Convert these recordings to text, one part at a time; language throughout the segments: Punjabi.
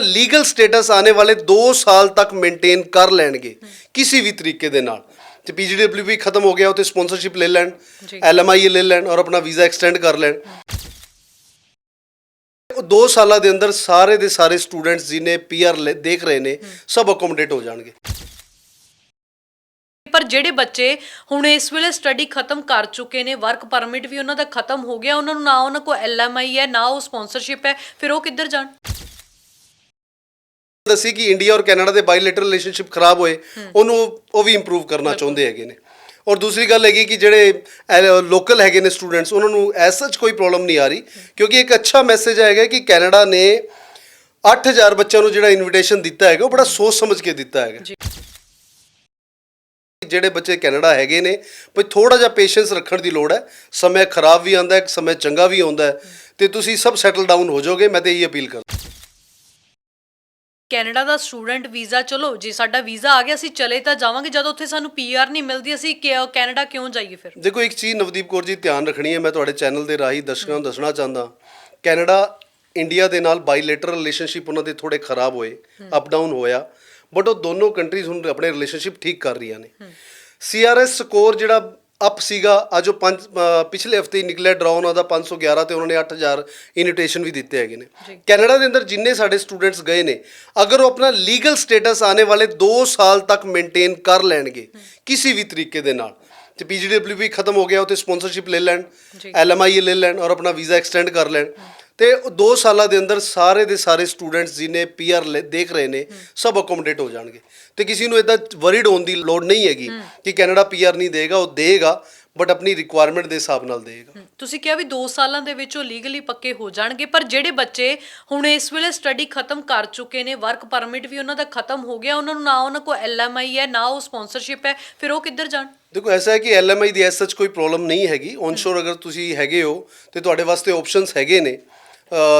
ਲੀਗਲ ਸਟੇਟਸ ਆने ਵਾਲੇ 2 ਸਾਲ ਤੱਕ ਮੇਨਟੇਨ ਕਰ ਲੈਣਗੇ ਕਿਸੇ ਵੀ ਤਰੀਕੇ ਦੇ ਨਾਲ। ਤੇ ਪੀਜੀਡਬਲਯੂ ਵੀ ਖਤਮ ਹੋ ਗਿਆ ਉਤੇ ਸਪਾਂਸਰਸ਼ਿਪ ਲੈ ਲੈਣ। ਐਲਐਮਆਈ ਲੈ ਲੈਣ ਔਰ ਆਪਣਾ ਵੀਜ਼ਾ ਐਕਸਟੈਂਡ ਕਰ ਲੈਣ। ਉਹ 2 ਸਾਲਾਂ ਦੇ ਅੰਦਰ ਸਾਰੇ ਦੇ ਸਾਰੇ ਸਟੂਡੈਂਟਸ ਜਿਹਨੇ ਪੀਆਰ ਦੇਖ ਰਹੇ ਨੇ ਸਭ ਅਕੋਮੋਡੇਟ ਹੋ ਜਾਣਗੇ। ਪਰ ਜਿਹੜੇ ਬੱਚੇ ਹੁਣ ਇਸ ਵੇਲੇ ਸਟੱਡੀ ਖਤਮ ਕਰ ਚੁੱਕੇ ਨੇ ਵਰਕ ਪਰਮਿਟ ਵੀ ਉਹਨਾਂ ਦਾ ਖਤਮ ਹੋ ਗਿਆ ਉਹਨਾਂ ਨੂੰ ਨਾ ਉਹਨਾਂ ਕੋਲ ਐਲਐਮਆਈ ਹੈ ਨਾ ਉਹ ਸਪਾਂਸਰਸ਼ਿਪ ਹੈ ਫਿਰ ਉਹ ਕਿੱਧਰ ਜਾਣ? ਦੱਸੀ ਕਿ ਇੰਡੀਆ ਔਰ ਕੈਨੇਡਾ ਦੇ ਬਾਇਲੇਟਰਲ ਰਿਲੇਸ਼ਨਸ਼ਿਪ ਖਰਾਬ ਹੋਏ ਉਹਨੂੰ ਉਹ ਵੀ ਇੰਪਰੂਵ ਕਰਨਾ ਚਾਹੁੰਦੇ ਹੈਗੇ ਨੇ। ਔਰ ਦੂਸਰੀ ਗੱਲ ਹੈਗੀ ਕਿ ਜਿਹੜੇ ਲੋਕਲ ਹੈਗੇ ਨੇ ਸਟੂਡੈਂਟਸ ਉਹਨਾਂ ਨੂੰ ਐਸ ਸੱਚ ਕੋਈ ਪ੍ਰੋਬਲਮ ਨਹੀਂ ਆ ਰਹੀ ਕਿਉਂਕਿ ਇੱਕ ਅੱਛਾ ਮੈਸੇਜ ਹੈਗਾ ਕਿ ਕੈਨੇਡਾ ਨੇ 8000 ਬੱਚਿਆਂ ਨੂੰ ਜਿਹੜਾ ਇਨਵੀਟੇਸ਼ਨ ਦਿੱਤਾ ਹੈਗਾ ਉਹ ਬੜਾ ਸੋਚ ਸਮਝ ਕੇ ਦਿੱਤਾ ਹੈਗਾ। ਜੀ। ਜਿਹੜੇ ਬੱਚੇ ਕੈਨੇਡਾ ਹੈਗੇ ਨੇ ਭਈ ਥੋੜਾ ਜਿਹਾ ਪੇਸ਼ੈਂਸ ਰੱਖਣ ਦੀ ਲੋੜ ਹੈ ਸਮੇਂ ਖਰਾਬ ਵੀ ਆਉਂਦਾ ਹੈ ਸਮੇਂ ਚੰਗਾ ਵੀ ਆਉਂਦਾ ਹੈ ਤੇ ਤੁਸੀਂ ਸਭ ਸੈਟਲ ਡਾਊਨ ਹੋ ਜਾਓਗੇ ਮੈਂ ਤੇ ਇਹੀ ਅਪੀਲ ਕਰਦਾ। ਕੈਨੇਡਾ ਦਾ ਸਟੂਡੈਂਟ ਵੀਜ਼ਾ ਚਲੋ ਜੇ ਸਾਡਾ ਵੀਜ਼ਾ ਆ ਗਿਆ ਅਸੀਂ ਚਲੇ ਤਾਂ ਜਾਵਾਂਗੇ ਜਦੋਂ ਉੱਥੇ ਸਾਨੂੰ ਪੀਆਰ ਨਹੀਂ ਮਿਲਦੀ ਅਸੀਂ ਕਿ- ਕੈਨੇਡਾ ਕਿਉਂ ਜਾਈਏ ਫਿਰ? ਦੇਖੋ ਇੱਕ ਚੀਜ਼ ਨਵਦੀਪ ਕੌਰ ਜੀ ਧਿਆਨ ਰੱਖਣੀ ਹੈ ਮੈਂ ਤੁਹਾਡੇ ਚੈਨਲ ਦੇ ਰਾਹੀਂ ਦਰਸ਼ਕਾਂ ਨੂੰ ਦੱਸਣਾ ਚਾਹੁੰਦਾ। ਕੈਨੇਡਾ ਇੰਡੀਆ ਦੇ ਨਾਲ ਬਾਇਲੇਟਰਲ ਰਿਲੇਸ਼ਨਸ਼ਿਪ ਉਹਨਾਂ ਦੇ ਥੋੜੇ ਖਰਾਬ ਹੋਏ ਅਪ ਡਾਊਨ ਹੋਇਆ ਬਟ ਉਹ ਦੋਨੋਂ ਕੰਟਰੀਜ਼ ਹੁਣ ਆਪਣੇ ਰਿਲੇਸ਼ਨਸ਼ਿਪ ਠੀਕ ਕਰ ਰਹੀਆਂ ਨੇ। ਸੀਆਰਐਸ ਸਕੋਰ ਜਿਹੜਾ ਅਪ ਸੀਗਾ ਅੱਜ ਉਹ ਪੰਜ ਅ, ਪਿਛਲੇ ਹਫ਼ਤੇ ਹੀ ਨਿਕਲਿਆ ਡਰਾਅ ਉਹਨਾਂ ਦਾ 511 ਤੇ ਉਹਨਾਂ ਨੇ 8000 ਇਨਵੀਟੇਸ਼ਨ ਵੀ ਦਿੱਤੇ ਹੈਗੇ ਨੇ। ਕੈਨੇਡਾ ਦੇ ਅੰਦਰ ਜਿੰਨੇ ਸਾਡੇ ਸਟੂਡੈਂਟਸ ਗਏ ਨੇ ਅਗਰ ਉਹ ਆਪਣਾ ਲੀਗਲ ਸਟੇਟਸ ਆने ਵਾਲੇ 2 ਸਾਲ ਤੱਕ ਮੇਨਟੇਨ ਕਰ ਲੈਣਗੇ ਕਿਸੇ ਵੀ ਤਰੀਕੇ ਦੇ ਨਾਲ ਤੇ ਪੀਜੀਡਬਲਯੂ ਵੀ ਖਤਮ ਹੋ ਗਿਆ ਉਤੇ ਸਪਾਂਸਰਸ਼ਿਪ ਲੈ ਲੈਣ। ਐਲਐਮਆਈ ਲੈ ਲੈਣ ਔਰ ਆਪਣਾ ਵੀਜ਼ਾ ਐਕਸਟੈਂਡ ਕਰ ਲੈਣ ਤੇ 2 ਸਾਲਾਂ ਦੇ ਅੰਦਰ ਸਾਰੇ ਦੇ ਸਾਰੇ ਸਟੂਡੈਂਟਸ ਜਿਹਨੇ ਪੀਆਰ ਦੇਖ ਰਹੇ ਨੇ ਸਭ ਅਕੋਮੋਡੇਟ ਹੋ ਜਾਣਗੇ। ਤੇ ਕਿਸੇ ਨੂੰ ਇਦਾਂ ਵਰੀਡ ਹੋਣ ਦੀ ਲੋੜ ਨਹੀਂ ਹੈਗੀ ਕਿ ਕੈਨੇਡਾ ਪੀਆਰ ਨਹੀਂ ਦੇਗਾ ਉਹ ਦੇਗਾ ਬਟ ਆਪਣੀ ਰਿਕੁਆਇਰਮੈਂਟ ਦੇ ਹਿਸਾਬ ਨਾਲ ਦੇਗਾ। ਤੁਸੀਂ ਕਿਹਾ ਵੀ 2 ਸਾਲਾਂ ਦੇ ਵਿੱਚ ਉਹ ਲੀਗਲੀ ਪੱਕੇ ਹੋ ਜਾਣਗੇ ਪਰ ਜਿਹੜੇ ਬੱਚੇ ਹੁਣ ਇਸ ਵੇਲੇ ਸਟੱਡੀ ਖਤਮ ਕਰ ਚੁੱਕੇ ਨੇ ਵਰਕ ਪਰਮਿਟ ਵੀ ਉਹਨਾਂ ਦਾ ਖਤਮ ਹੋ ਗਿਆ ਉਹਨਾਂ ਨੂੰ ਨਾ ਉਹਨਾਂ ਕੋਲ ਐਲਐਮਆਈ ਹੈ ਨਾ ਉਹ ਸਪਾਂਸਰਸ਼ਿਪ ਹੈ ਫਿਰ ਉਹ ਕਿੱਧਰ ਜਾਣ? ਦੇਖੋ ਐਸਾ ਹੈ ਕਿ ਐਲਐਮਆਈ ਦੀ ਐਸ ਸੱਚ ਕੋਈ ਪ੍ਰੋਬਲਮ ਨਹੀਂ ਹੈਗੀ। ਔਨਸ਼ੋਰ ਅਗਰ ਤੁਸੀਂ ਹੈਗੇ ਹੋ ਤੇ ਤੁਹਾਡੇ ਵਾਸਤੇ ਆਪਸ਼ਨਸ ਹੈਗੇ ਨੇ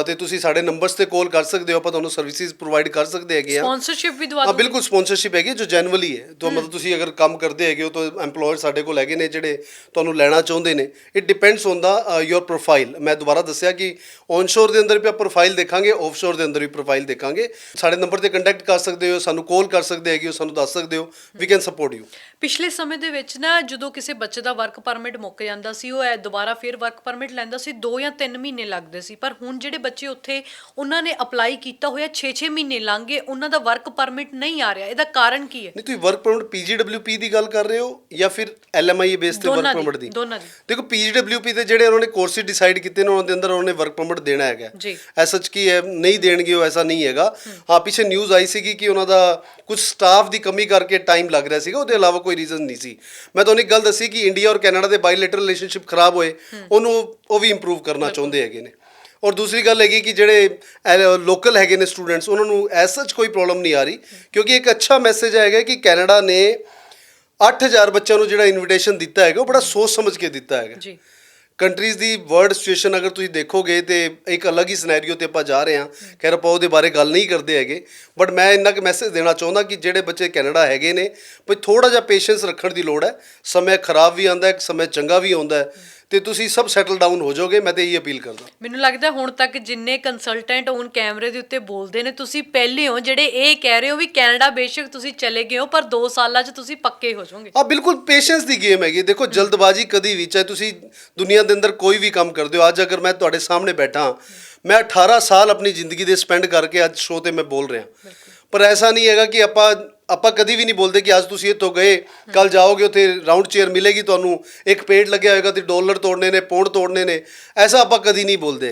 ਤੇ ਤੁਸੀਂ ਸਾਡੇ ਨੰਬਰਸ ਤੇ ਕਾਲ ਕਰ ਸਕਦੇ ਹੋ ਆਪਾਂ ਤੁਹਾਨੂੰ ਸਰਵਿਸਿਜ਼ ਪ੍ਰੋਵਾਈਡ ਕਰ ਸਕਦੇ ਹੈਗੇ ਆ। ਸਪਾਂਸਰਸ਼ਿਪ ਵੀ ਦਵਾ ਹਾਂ ਬਿਲਕੁਲ ਸਪਾਂਸਰਸ਼ਿਪ ਹੈਗੀ ਜੋ ਜੈਨੂਅਲੀ ਹੈ। ਤੋਂ ਮਤਲਬ ਤੁਸੀਂ ਅਗਰ ਕੰਮ ਕਰਦੇ ਹੈਗੇ ਹੋ ਤਾਂ EMPLOYER ਸਾਡੇ ਕੋਲ ਹੈਗੇ ਨੇ ਜਿਹੜੇ ਤੁਹਾਨੂੰ ਲੈਣਾ ਚਾਹੁੰਦੇ ਨੇ। It depends on the your profile ਮੈਂ ਦੁਬਾਰਾ ਦੱਸਿਆ ਕਿ ਔਨਸ਼ੋਰ ਦੇ ਅੰਦਰ ਵੀ ਆਪਾਂ ਪ੍ਰੋਫਾਈਲ ਦੇਖਾਂਗੇ ਆਫਸ਼ੋਰ ਦੇ ਅੰਦਰ ਵੀ ਪ੍ਰੋਫਾਈਲ ਦੇਖਾਂਗੇ। ਸਾਡੇ ਨੰਬਰ ਤੇ ਕੰਟੈਕਟ ਕਰ ਸਕਦੇ ਹੋ ਸਾਨੂੰ ਕਾਲ ਕਰ ਸਕਦੇ ਹੈਗੇ ਹੋ ਸਾਨੂੰ ਦੱਸ ਸਕਦੇ ਹੋ। ਵੀ ਕੈਨ ਸਪੋਰਟ ਯੂ ਪਿਛਲੇ ਸਮੇਂ ਦੇ ਵਿੱਚ ਨਾ ਜਦੋਂ ਕਿਸੇ ਬੱਚੇ ਦਾ ਵਰਕ ਪਰਮਿਟ ਮੁੱਕ ਜਾਂਦਾ ਸੀ ਉਹ ਐ ਦੁਬਾਰਾ ਫਿਰ ਵਰਕ ਪਰਮਿਟ ਲੈਂਦਾ ਸੀ 2 ਜਾਂ 3 ਮਹੀਨੇ ਲੱਗਦੇ ਸੀ। ਪਰ ਹੁਣ ਜਿਹੜੇ ਬੱਚੇ ਉੱਥੇ ਉਹਨਾਂ ਨੇ ਅਪਲਾਈ ਕੀਤਾ ਹੋਇਆ 6-6 ਮਹੀਨੇ ਲੰਘ ਗਏ ਉਹਨਾਂ ਦਾ ਵਰਕ ਪਰਮਿਟ ਨਹੀਂ ਆ ਰਿਹਾ ਇਹਦਾ ਕਾਰਨ ਕੀ ਹੈ? ਨਹੀਂ ਤੁਸੀਂ ਵਰਕ ਪਰਮਿਟ ਪੀਜੀਡਬਲਯੂਪੀ ਦੀ ਗੱਲ ਕਰ ਰਹੇ ਹੋ ਜਾਂ ਫਿਰ ਐਲਐਮਆਈ ਬੇਸ ਤੇ ਵਰਕ ਪਰਮਿਟ ਦੀ ਦੀ? ਦੋਨਾਂ ਦੀ। ਦੇਖੋ ਪੀਜੀਡਬਲਯੂਪੀ ਤੇ ਜਿਹੜੇ ਉਹਨਾਂ ਨੇ ਕੋਰਸਿਸ ਡਿਸਾਈਡ ਕੀਤੇ ਨੇ ਉਹਨਾਂ ਦੇ ਅੰਦਰ ਉਹਨਾਂ ਨੇ ਵਰਕ ਪਰਮਿਟ ਦੇਣਾ ਹੈਗਾ। ਐਸਾ ਸੱਚ ਕੀ ਹੈ ਨਹੀਂ ਦੇਣਗੇ ਉਹ ਐਸਾ ਨਹੀਂ ਹੈਗਾ। ਹਾਂ ਪਿੱਛੇ ਨਿਊਜ਼ ਆਈ ਸੀਗੀ ਕਿ ਉਹਨਾਂ ਦਾ ਕੁਝ ਸਟਾਫ ਦੀ ਕਮੀ ਕਰਕੇ ਟਾਈਮ ਲੱਗ ਰਿਹਾ ਸੀਗਾ ਉਹਦੇ ਇਲਾਵਾ ਕੋਈ ਰੀਜ਼ਨ ਨਹੀਂ ਸੀ। ਮੈਂ ਤੁਹਾਨੂੰ ਇੱਕ ਗੱਲ ਦੱਸੀ ਕਿ ਇੰਡੀਆ ਔਰ ਕੈਨੇਡਾ ਦੇ ਬਾਇਲੇਟਰਲ ਰਿਲੇਸ਼ਨਸ਼ਿਪ ਖਰਾਬ ਹੋਏ ਉਹਨੂੰ ਉਹ ਵੀ ਇੰਪਰੂਵ ਕਰਨਾ ਚਾਹੁੰਦੇ ਹੈਗੇ ਨੇ। ਔਰ ਦੂਸਰੀ ਗੱਲ ਹੈਗੀ ਕਿ ਜਿਹੜੇ ਲੋਕਲ ਹੈਗੇ ਨੇ ਸਟੂਡੈਂਟਸ ਉਹਨਾਂ ਨੂੰ ਐਸ ਸੱਚ ਕੋਈ ਪ੍ਰੋਬਲਮ ਨਹੀਂ ਆ ਰਹੀ ਕਿਉਂਕਿ ਇੱਕ ਅੱਛਾ ਮੈਸੇਜ ਹੈਗਾ ਕਿ ਕੈਨੇਡਾ ਨੇ 8000 ਬੱਚਿਆਂ ਨੂੰ ਜਿਹੜਾ ਇਨਵੀਟੇਸ਼ਨ ਦਿੱਤਾ ਹੈਗਾ ਉਹ ਬੜਾ ਸੋਚ ਸਮਝ ਕੇ ਦਿੱਤਾ ਹੈਗਾ। ਜੀ। ਕੰਟਰੀਜ਼ ਦੀ ਵਰਲਡ ਸਿਚੁਏਸ਼ਨ ਅਗਰ ਤੁਸੀਂ ਦੇਖੋਗੇ ਤੇ ਇੱਕ ਅਲੱਗ ਹੀ ਸਿਨੈਰੀਓ ਤੇ ਆਪਾਂ ਜਾ ਰਹੇ ਹਾਂ ਖੈਰ ਆਪਾਂ ਉਹਦੇ ਬਾਰੇ ਗੱਲ ਨਹੀਂ ਕਰਦੇ ਹੈਗੇ ਬਟ ਮੈਂ ਇੰਨਾ ਕੁ ਮੈਸੇਜ ਦੇਣਾ ਚਾਹੁੰਦਾ ਕਿ ਜਿਹੜੇ ਬੱਚੇ ਕੈਨੇਡਾ ਹੈਗੇ ਨੇ ਭਈ ਥੋੜਾ ਜਿਹਾ ਪੇਸ਼ੈਂਸ ਰੱਖਣ ਦੀ ਲੋੜ ਹੈ ਸਮੇਂ ਖਰਾਬ ਵੀ ਆਉਂਦਾ ਹੈ ਸਮੇਂ ਚੰਗਾ ਵੀ ਆਉਂਦਾ ਹੈ। ਤੇ ਤੁਸੀਂ ਸਭ ਸੈਟਲ ਡਾਊਨ ਹੋ ਜਾਓਗੇ ਮੈਂ ਤੇ ਇਹੀ ਅਪੀਲ ਕਰਦਾ। ਮੈਨੂੰ ਲੱਗਦਾ ਹੁਣ ਤੱਕ ਜਿੰਨੇ ਕੰਸਲਟੈਂਟ ਔਨ ਕੈਮਰੇ ਦੇ ਉੱਤੇ ਬੋਲਦੇ ਨੇ ਤੁਸੀਂ ਪਹਿਲੇ ਹੋ ਜਿਹੜੇ ਇਹ ਕਹਿ ਰਹੇ ਹੋ ਵੀ ਕੈਨੇਡਾ ਬੇਸ਼ੱਕ ਤੁਸੀਂ ਚਲੇ ਗਏ ਹੋ ਪਰ 2 ਸਾਲਾਂ 'ਚ ਤੁਸੀਂ ਪੱਕੇ ਹੋ ਜਾਓਗੇ। ਆ ਬਿਲਕੁਲ ਪੇਸ਼ੈਂਸ ਦੀ ਗੇਮ ਹੈਗੀ। ਦੇਖੋ ਜਲਦਬਾਜ਼ੀ ਕਦੀ ਵੀ ਚਾਹੇ ਤੁਸੀਂ ਦੁਨੀਆ ਦੇ ਅੰਦਰ ਕੋਈ ਵੀ ਕੰਮ ਕਰਦੇ ਹੋ ਅੱਜ ਅਗਰ ਮੈਂ ਤੁਹਾਡੇ ਸਾਹਮਣੇ ਬੈਠਾ ਮੈਂ 18 ਸਾਲ ਆਪਣੀ ਜ਼ਿੰਦਗੀ ਦੇ ਸਪੈਂਡ ਕਰਕੇ ਅੱਜ ਸ਼ੋਅ ਤੇ ਮੈਂ ਬੋਲ ਰਿਹਾ। ਪਰ ਐਸਾ ਨਹੀਂ ਹੈਗਾ ਕਿ ਆਪਾਂ ਆਪਾਂ ਕਦੀ ਵੀ ਨਹੀਂ ਬੋਲਦੇ ਕਿ ਅੱਜ ਤੁਸੀਂ ਇੱਥੋਂ ਗਏ ਕੱਲ ਜਾਓਗੇ, ਉੱਥੇ ਰਾਉਂਡ ਚੇਅਰ ਮਿਲੇਗੀ ਤੁਹਾਨੂੰ, ਇੱਕ ਪੇਡ ਲੱਗਿਆ ਹੋਏਗਾ ਤੇ ਡਾਲਰ ਤੋੜਨੇ ਨੇ, ਪੌਂਡ ਤੋੜਨੇ ਨੇ, ਐਸਾ ਆਪਾਂ ਕਦੀ ਨਹੀਂ ਬੋਲਦੇ।